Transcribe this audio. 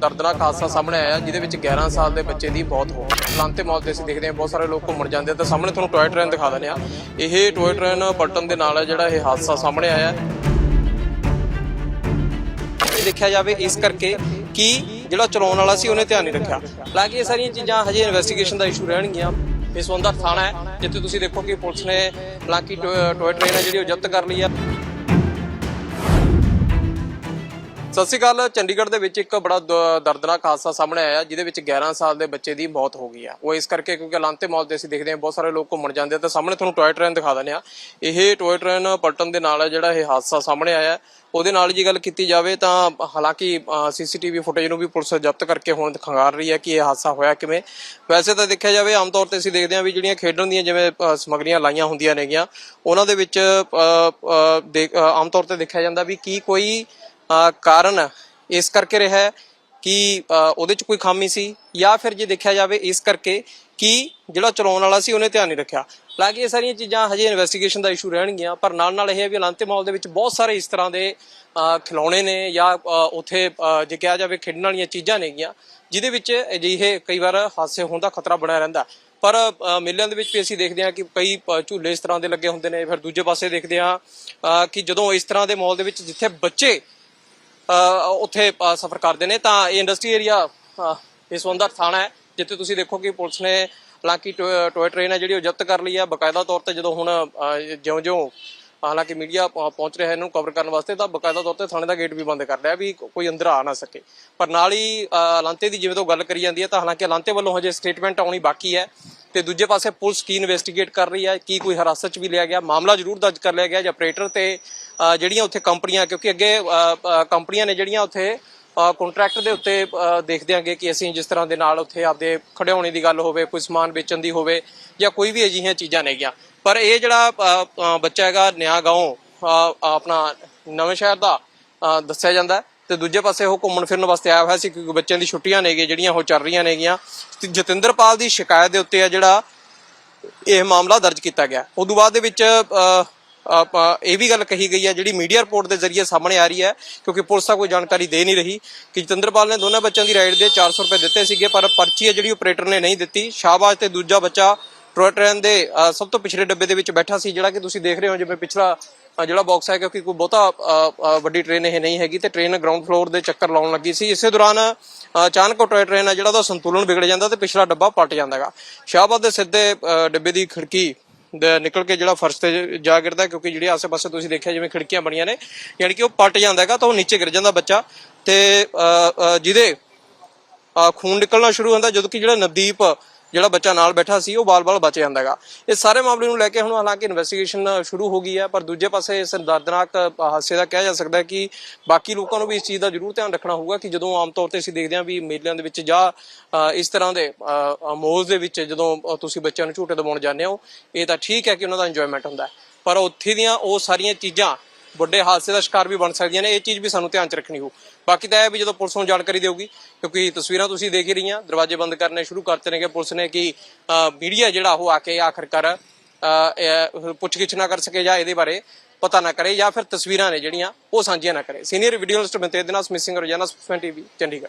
ਦਰਦਨਾਕ ਹਾਦਸਾ ਸਾਹਮਣੇ ਆਇਆ, ਜਿਹਦੇ ਵਿੱਚ 11 ਸਾਲ ਦੇ ਬੱਚੇ ਦੀ ਮੌਤ ਹੋ। ਗਈ ਲਾਂਤੇ ਮੌਤ ਦੇ ਅਸੀਂ ਦੇਖਦੇ ਹਾਂ, ਬਹੁਤ ਸਾਰੇ ਲੋਕ ਘੁੰਮਣ ਜਾਂਦੇ ਤਾਂ ਸਾਹਮਣੇ ਤੁਹਾਨੂੰ ਟੋਏ ਟ੍ਰੇਨ ਦਿਖਾ ਦਿੰਦੇ ਆ ਇਹ ਟੋਏ ਟ੍ਰੇਨ ਪਲਟਣ ਦੇ ਨਾਲ ਜਿਹੜਾ ਇਹ ਹਾਦਸਾ ਸਾਹਮਣੇ ਆਇਆ ਇਹ ਦੇਖਿਆ ਜਾਵੇ ਇਸ ਕਰਕੇ ਕਿ ਜਿਹੜਾ ਚਲਾਉਣ ਵਾਲਾ ਸੀ, ਉਹਨੇ ਧਿਆਨ ਨਹੀਂ ਰੱਖਿਆ। ਹਾਲਾਂਕਿ ਇਹ ਸਾਰੀਆਂ ਚੀਜ਼ਾਂ ਹਜੇ ਇਨਵੈਸਟੀਗੇਸ਼ਨ ਦਾ ਇਸ਼ੂ ਰਹਿਣਗੀਆਂ। ਇਹ ਸਵੰਦਰ ਥਾਣਾ ਹੈ, ਜਿੱਥੇ ਤੁਸੀਂ ਦੇਖੋ ਕਿ ਪੁਲਿਸ ਨੇ, ਹਾਲਾਂਕਿ ਟੋਏ ਟ੍ਰੇਨ ਹੈ ਜਿਹੜੀ ਉਹ ਜ਼ਬਤ ਕਰ ਲਈ ਆ ਸਤਿ ਸ਼੍ਰੀ ਅਕਾਲ ਚੰਡੀਗੜ੍ਹ ਦੇ ਵਿੱਚ ਇੱਕ ਬੜਾ ਦ- ਦਰਦਨਾਕ ਹਾਦਸਾ ਸਾਹਮਣੇ ਆਇਆ ਜਿਹਦੇ ਵਿੱਚ 11 ਸਾਲ ਦੇ ਬੱਚੇ ਦੀ ਮੌਤ ਹੋ ਗਈ ਆ। ਉਹ ਇਸ ਕਰਕੇ ਕਿਉਂਕਿ ਲਾਂਤੇ ਮੌਤ 'ਤੇ ਅਸੀਂ ਦੇਖਦੇ ਹਾਂ ਬਹੁਤ ਸਾਰੇ ਲੋਕ ਘੁੰਮਣ ਜਾਂਦੇ ਆ ਤਾਂ ਸਾਹਮਣੇ ਤੁਹਾਨੂੰ ਟੋਏ ਟ੍ਰੇਨ ਦਿਖਾ ਦਿੰਦੇ ਆ ਇਹ ਟੋਏ ਟ੍ਰੇਨ ਪਲਟਣ ਦੇ ਨਾਲ ਜਿਹੜਾ ਇਹ ਹਾਦਸਾ ਸਾਹਮਣੇ ਆਇਆ। ਉਹਦੇ ਨਾਲ ਜੀ ਗੱਲ ਕੀਤੀ ਜਾਵੇ ਤਾਂ ਹਾਲਾਂਕਿ ਸੀਸੀਟੀਵੀ ਫੁਟੇਜ ਨੂੰ ਵੀ ਪੁਲਿਸ ਜ਼ਬਤ ਕਰਕੇ ਹੁਣ ਖੰਗਾਰ ਰਹੀ ਹੈ ਕਿ ਇਹ ਹਾਦਸਾ ਹੋਇਆ ਕਿਵੇਂ। ਵੈਸੇ ਤਾਂ ਦੇਖਿਆ ਜਾਵੇ ਆਮ ਤੌਰ ਤੇ ਅਸੀਂ ਦੇਖਦੇ ਹਾਂ ਵੀ ਜਿਹੜੀਆਂ ਖੇਡਣ ਦੀਆਂ ਜਿਵੇਂ ਅ, ਸਮੱਗਰੀਆਂ ਲਾਈਆਂ ਹੁੰਦੀਆਂ ਨੇਗੀਆਂ ਉਹਨਾਂ ਦੇ ਵਿੱਚ ਅ, ਆਮ ਤੌਰ ਤੇ ਦੇਖਿਆ ਜਾਂਦਾ ਵੀ ਕੀ ਕੋਈ ਕਾਰਨ ਇਸ ਕਰਕੇ ਰਿਹਾ ਹੈ ਕਿ ਉਹਦੇ ਚ ਕੋਈ ਖਾਮੀ ਸੀ ਜਾਂ ਫਿਰ ਜੇ ਦੇਖਿਆ ਜਾਵੇ ਇਸ ਕਰਕੇ ਕਿ ਜਿਹੜਾ ਚਲਾਉਣ ਵਾਲਾ ਸੀ ਉਹਨੇ ਧਿਆਨ ਨਹੀਂ ਰੱਖਿਆ। ਹਾਲਾਂਕਿ ਇਹ ਸਾਰੀਆਂ ਚੀਜ਼ਾਂ ਹਜੇ ਇਨਵੈਸਟੀਗੇਸ਼ਨ ਦਾ ਇਸ਼ੂ ਰਹਿਣਗੀਆਂ ਪਰ ਨਾਲ ਨਾਲ ਇਹ ਹੈ ਵੀ ਅਲਾਂਤੇ ਮਾਲ ਦੇ ਵਿੱਚ ਬਹੁਤ ਸਾਰੇ ਇਸ ਤਰ੍ਹਾਂ ਦੇ ਖਿਲੌਣੇ ਨੇ ਜਾਂ ਅ, ਉੱਥੇ ਜੇ ਕਿਹਾ ਜਾਵੇ ਖੇਡਣ ਵਾਲੀਆਂ ਚੀਜ਼ਾਂ ਨੇਗੀਆਂ ਜਿਹਦੇ ਵਿੱਚ ਅਜਿਹੇ ਕਈ ਵਾਰ ਹਾਦਸੇ ਹੋਣ ਦਾ ਖਤਰਾ ਬਣਿਆ ਰਹਿੰਦਾ। ਪਰ ਮੇਲਿਆਂ ਦੇ ਵਿੱਚ ਵੀ ਅਸੀਂ ਦੇਖਦੇ ਹਾਂ ਕਿ ਕਈ ਝੂਲੇ ਇਸ ਤਰ੍ਹਾਂ ਦੇ ਲੱਗੇ ਹੁੰਦੇ ਨੇ ਫਿਰ ਦੂਜੇ ਪਾਸੇ ਦੇਖਦੇ ਹਾਂ ਕਿ ਜਦੋਂ ਇਸ ਤਰ੍ਹਾਂ ਦੇ ਮਾਲ ਦੇ ਵਿੱਚ ਜਿੱਥੇ ਬੱਚੇ ਉੱਥੇ ਸਫਰ ਕਰਦੇ ਨੇ। ਤਾਂ ਇਹ ਇੰਡਸਟਰੀ ਏਰੀਆ ਇਸ ਵੰਦਰ ਥਾਣਾ ਹੈ ਜਿੱਥੇ ਤੁਸੀਂ ਦੇਖੋ ਕਿ ਪੁਲਿਸ ਨੇ ਹਾਲਾਂਕਿ ਟੋ- ਟੋਏ ਟ੍ਰੇਨ ਹੈ ਜਿਹੜੀ ਉਹ ਜ਼ਬਤ ਕਰ ਲਈ ਹੈ। ਬਕਾਇਦਾ ਤੌਰ ਤੇ ਜਦੋਂ ਹੁਣ ਜਿਉਂ-ਜਿਉਂ ਹਾਲਾਂਕਿ ਮੀਡੀਆ ਪਹੁੰਚ ਰਿਹਾ ਇਹਨੂੰ ਕਵਰ ਕਰਨ ਵਾਸਤੇ ਤਾਂ ਬਕਾਇਦਾ ਤੌਰ ਤੇ ਥਾਣੇ ਦਾ ਗੇਟ ਵੀ ਬੰਦ ਕਰ ਲਿਆ ਵੀ ਕੋਈ ਅੰਦਰ ਆ ਨਾ ਸਕੇ। ਪਰ ਨਾਲ ਹੀ ਅ, ਲਾਂਤੇ ਦੀ ਜਿਵੇਂ ਤੋਂ ਗੱਲ ਕਰੀ ਜਾਂਦੀ ਹੈ ਤਾਂ ਹਾਲਾਂਕਿ ਲਾਂਤੇ ਵੱਲੋਂ ਹਜੇ ਸਟੇਟਮੈਂਟ ਆਉਣੀ ਬਾਕੀ ਹੈ। ਤੇ ਦੂਜੇ ਪਾਸੇ ਪੁਲਿਸ ਕੀ ਇਨਵੈਸਟੀਗੇਟ ਕਰ ਰਹੀ ਹੈ, ਕੀ ਕੋਈ ਹਿਰਾਸਤ 'ਚ ਵੀ ਲਿਆ ਗਿਆ, ਮਾਮਲਾ ਜ਼ਰੂਰ ਦਰਜ ਕਰ ਲਿਆ ਗਿਆ ਜਾਂ ਆਪਰੇਟਰ ਤੇ ਜਿਹੜੀਆਂ ਉੱਥੇ ਕੰਪਨੀਆਂ, ਕਿਉਂਕਿ ਅੱਗੇ ਕੰਪਨੀਆਂ ਨੇ ਜਿਹੜੀਆਂ ਉੱਥੇ ਕੰਟਰੈਕਟ ਦੇ ਉੱਤੇ ਦੇਖਦੇ ਆਂਗੇ ਕਿ ਅਸੀਂ ਜਿਸ ਤਰ੍ਹਾਂ ਦੇ ਨਾਲ ਉੱਥੇ ਆਪਦੇ ਖੜਿਆਉਣੇ ਦੀ ਗੱਲ ਹੋਵੇ, ਕੋਈ ਸਮਾਨ ਵੇਚਣ ਦੀ ਹੋਵੇ ਜਾਂ ਕੋਈ ਵੀ ਅਜਿਹੀਆਂ ਚੀਜ਼ਾਂ ਨੇਗੀਆਂ ਪਰ ਇਹ ਜਿਹੜਾ ਬੱਚਾ ਹੈਗਾ ਨਿਆ ਗਾਉਂ ਆਪਣਾ ਨਵੇਂ ਸ਼ਹਿਰ ਦਾ ਦੱਸਿਆ ਜਾਂਦਾ ਤੇ ਦੂਜੇ ਪਾਸੇ ਉਹ ਘੁੰਮਣ ਫਿਰਨ ਵਾਸਤੇ ਆਇਆ ਹੋਇਆ ਸੀ ਕਿਉਂਕਿ ਬੱਚਿਆਂ ਦੀ ਛੁੱਟੀਆਂ ਨੇਗੀਆਂ ਜਿਹੜੀਆਂ ਉਹ ਚੱਲ ਰਹੀਆਂ ਨੇਗੀਆਂ। ਜਤਿੰਦਰਪਾਲ ਦੀ ਸ਼ਿਕਾਇਤ ਦੇ ਉੱਤੇ ਆ ਜਿਹੜਾ ਇਹ ਮਾਮਲਾ ਦਰਜ ਕੀਤਾ ਗਿਆ। ਉਦੋਂ ਬਾਅਦ ਦੇ ਵਿੱਚ ਇਹ ਵੀ ਗੱਲ ਕਹੀ ਗਈ ਹੈ ਜਿਹੜੀ ਮੀਡੀਆ ਰਿਪੋਰਟ ਦੇ ਜ਼ਰੀਏ ਸਾਹਮਣੇ ਆ ਰਹੀ ਹੈ ਕਿਉਂਕਿ ਪੁਲਿਸ ਤਾਂ ਕੋਈ ਜਾਣਕਾਰੀ ਦੇ ਨਹੀਂ ਰਹੀ ਕਿ ਜਤਿੰਦਰਪਾਲ ਨੇ ਦੋਨਾਂ ਬੱਚਿਆਂ ਦੀ ਰਾਈਡ ਦੇ 400 ਰੁਪਏ ਦਿੱਤੇ ਸੀਗੇ ਪਰ ਪਰਚੀ ਹੈ ਜਿਹੜੀ ਆਪਰੇਟਰ ਨੇ ਨਹੀਂ ਦਿੱਤੀ। ਸ਼ਾਹਬਾਜ਼ ਤੇ ਦੂਜਾ ਬੱਚਾ ਟੋਏ ਦੇ ਅ, ਸਭ ਤੋਂ ਪਿਛਲੇ ਡੱਬੇ ਦੇ ਵਿੱਚ ਬੈਠਾ ਸੀ ਜਿਹੜਾ ਕਿ ਤੁਸੀਂ ਦੇਖ ਰਹੇ ਹੋ ਜਿਵੇਂ ਪਿਛਲਾ ਜਿਹੜਾ ਬਾਕਸ ਹੈ, ਕਿਉਂਕਿ ਕੋਈ ਬਹੁਤਾ ਵੱਡੀ ਟ੍ਰੇਨ ਇਹ ਨਹੀਂ ਹੈਗੀ, ਤੇ ਟ੍ਰੇਨ ਗਰਾਊਂਡ ਫਲੋਰ ਦੇ ਚੱਕਰ ਲਾਉਣ ਲੱਗੀ ਸੀ। ਇਸੇ ਦੌਰਾਨ ਅਚਾਨਕ ਟੋਏ ਟ੍ਰੇਨ ਹੈ, ਜਿਹੜਾ ਉਹਦਾ ਸੰਤੁਲਨ ਵਿਗੜ ਜਾਂਦਾ ਤੇ ਪਿਛਲਾ ਡੱਬਾ ਪਲਟ ਜਾਂਦਾ ਹੈਗਾ। ਦੇ ਸਿੱਧੇ ਡੱਬੇ ਦੀ ਖਿੜਕੀ ਨਿਕਲ ਕੇ ਜਿਹੜਾ ਫਰਸ਼ ਤੇ ਜਾ ਗਿਰਦਾ ਕਿਉਂਕਿ ਜਿਹੜੇ ਆਸੇ-ਪਾਸੇ ਤੁਸੀਂ ਦੇਖਿਆ ਜਿਵੇਂ ਖਿੜਕੀਆਂ ਬਣੀਆਂ ਨੇ, ਯਾਨੀ ਕਿ ਉਹ ਪਲਟ ਜਾਂਦਾ ਹੈਗਾ, ਤਾਂ ਉਹ ਨੀਚੇ ਗਿਰ ਜਾਂਦਾ ਬੱਚਾ। ਤੇ ਜਿਹਦੇ ਆ ਖੂਨ ਨਿਕਲਣਾ ਸ਼ੁਰੂ ਹੁੰਦਾ, ਜਦੋਂ ਕਿ ਜਿਹੜਾ ਨਵਦੀਪ ਜਿਹੜਾ ਬੱਚਾ ਨਾਲ ਬੈਠਾ ਸੀ, ਉਹ ਬਾਲ-ਬਾਲ ਬਚ ਜਾਂਦਾ ਹੈਗਾ। ਇਹ ਸਾਰੇ ਮਾਮਲੇ ਨੂੰ ਲੈ ਕੇ ਹੁਣ ਹਾਲਾਂਕਿ ਇਨਵੈਸਟੀਗੇਸ਼ਨ ਸ਼ੁਰੂ ਹੋ ਗਈ ਹੈ, ਪਰ ਦੂਜੇ ਪਾਸੇ ਇਸ ਦਰਦਨਾਕ ਹਾਦਸੇ ਦਾ ਕਿਹਾ ਜਾ ਸਕਦਾ ਕਿ ਬਾਕੀ ਲੋਕਾਂ ਨੂੰ ਵੀ ਇਸ ਚੀਜ਼ ਦਾ ਜ਼ਰੂਰ ਧਿਆਨ ਰੱਖਣਾ ਹੋਊਗਾ ਕਿ ਜਦੋਂ ਆਮ ਤੌਰ ਤੇ ਅਸੀਂ ਦੇਖਦੇ ਹਾਂ ਵੀ ਮੇਲਿਆਂ ਦੇ ਵਿੱਚ ਜਾਂ ਇਸ ਤਰ੍ਹਾਂ ਦੇ ਮੋਲਸ ਦੇ ਵਿੱਚ ਜਦੋਂ ਤੁਸੀਂ ਬੱਚਿਆਂ ਨੂੰ ਝੂਟੇ ਦਿਵਾਉਣ ਜਾਂਦੇ ਹੋ, ਇਹ ਤਾਂ ਠੀਕ ਹੈ ਕਿ ਉਹਨਾਂ ਦਾ ਇੰਜੋਇਮੈਂਟ ਹੁੰਦਾ ਪਰ ਉੱਥੇ ਦੀਆਂ ਉਹ ਸਾਰੀਆਂ ਚੀਜ਼ਾਂ ਵੱਡੇ ਹਾਦਸੇ ਦਾ ਸ਼ਿਕਾਰ ਵੀ ਬਣ ਸਕਦੀਆਂ ਨੇ, ਇਹ ਚੀਜ਼ ਵੀ ਸਾਨੂੰ ਧਿਆਨ ਚ ਰੱਖਣੀ ਹੋਊ। ਬਾਕੀ ਤਾਂ ਇਹ ਵੀ ਜਦੋਂ ਪੁਲਿਸ ਨੂੰ ਜਾਣਕਾਰੀ ਦੇਊਗੀ, ਕਿਉਂਕਿ ਤਸਵੀਰਾਂ ਤੁਸੀਂ ਦੇਖ ਹੀ ਰਹੀਆਂ, ਦਰਵਾਜ਼ੇ ਬੰਦ ਕਰਨੇ ਸ਼ੁਰੂ ਕਰਤੇ ਨੇਗੇ ਪੁਲਿਸ ਨੇ ਕਿ ਮੀਡੀਆ ਜਿਹੜਾ ਉਹ ਆ ਕੇ ਆਖਰਕਾਰ ਪੁੱਛਗਿੱਛ ਨਾ ਕਰ ਸਕੇ ਜਾਂ ਇਹਦੇ ਬਾਰੇ ਪਤਾ ਨਾ ਕਰੇ ਜਾਂ ਫਿਰ ਤਸਵੀਰਾਂ ਨੇ ਜਿਹੜੀਆਂ ਉਹ ਸਾਂਝੀਆਂ ਨਾ ਕਰੇ। ਸੀਨੀਅਰ ਵੀਡੀਓ ਜਰਨਲਿਸਟ ਬੰਤੇ ਦੇ ਨਾਲ ਮਿਸਿੰਗ ਰੋਜ਼ਾਨਾ ਸਪੋਕਸਮੈਨ ਟੀਵੀ ਚੰਡੀਗੜ੍ਹ।